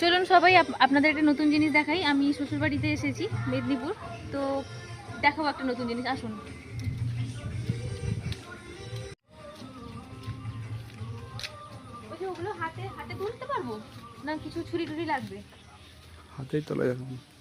চলুন সবাই, আপ- আপনাদের একটা নতুন জিনিস দেখাই। আমি শ্বশুরবাড়িতে এসেছি, মেদিনীপুর। তো দেখাবো একটা নতুন জিনিস, আসুন। ওগুলো হাতে হাতে তুলতে পারব? না, কিছু ছুরি টুরি লাগবে? হাতেই তোলা যাবে।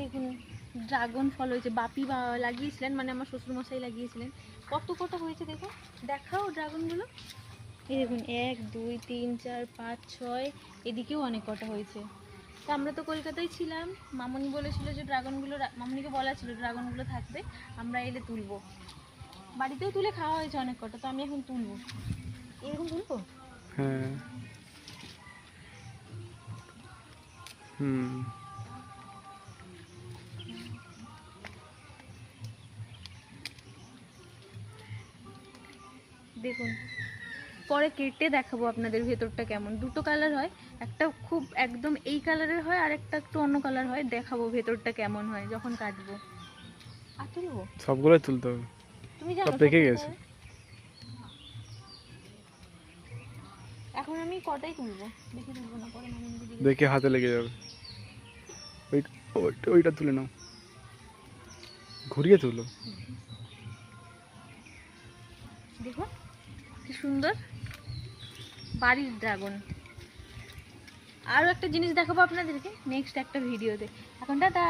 দেখুন ড্রাগন ফল হয়েছে, বাপি লাগিয়েছিলেন মানে আমার শ্বশুরমশাই লাগিয়েছিলেন। কত কটা হয়েছে দেখো? দেখাও ড্রাগনগুলো এই দেখুন, এক, দুই, তিন, চার, পাঁচ, ছয়, এদিকেও অনেক কটা হয়েছে। তো আমরা তো কলকাতায় ছিলাম, মামনি বলেছিল যে ড্রাগনগুলো মামনিকে বলা ছিল ড্রাগনগুলো থাকবে, আমরা এলে তুলবো। বাড়িতেও তুলে খাওয়া হয়েছে অনেক কটা, তো আমি এখন তুলবো। এরকম তুলবো? হ্যাঁ। হুম। দেখুন। পরে কেটে দেখাবো আপনাদের ভেতরটা কেমন। দুটো কালার হয় একটা খুব একদম এই কালারের হয় আর একটা একটু অন্য কালার হয়। দেখাবো ভেতরটা কেমন হয় যখন কাটবো। আর তুলবো সবগুলোই তুলতে হবে। তুমি জানো সব গেছে। এখন আমি কটাই তুলবো? বেশি তুলবো না পরে দেখে হাতে লেগে যাবে। ওই ওইটা ওইটা তুলে নাও। ঘুরিয়ে তুলো। দেখো কি সুন্দর? বাড়ির ড্রাগন আরও একটা জিনিস দেখাবো আপনাদেরকে। নেক্সট একটা ভিডিওতে এখন টাটা!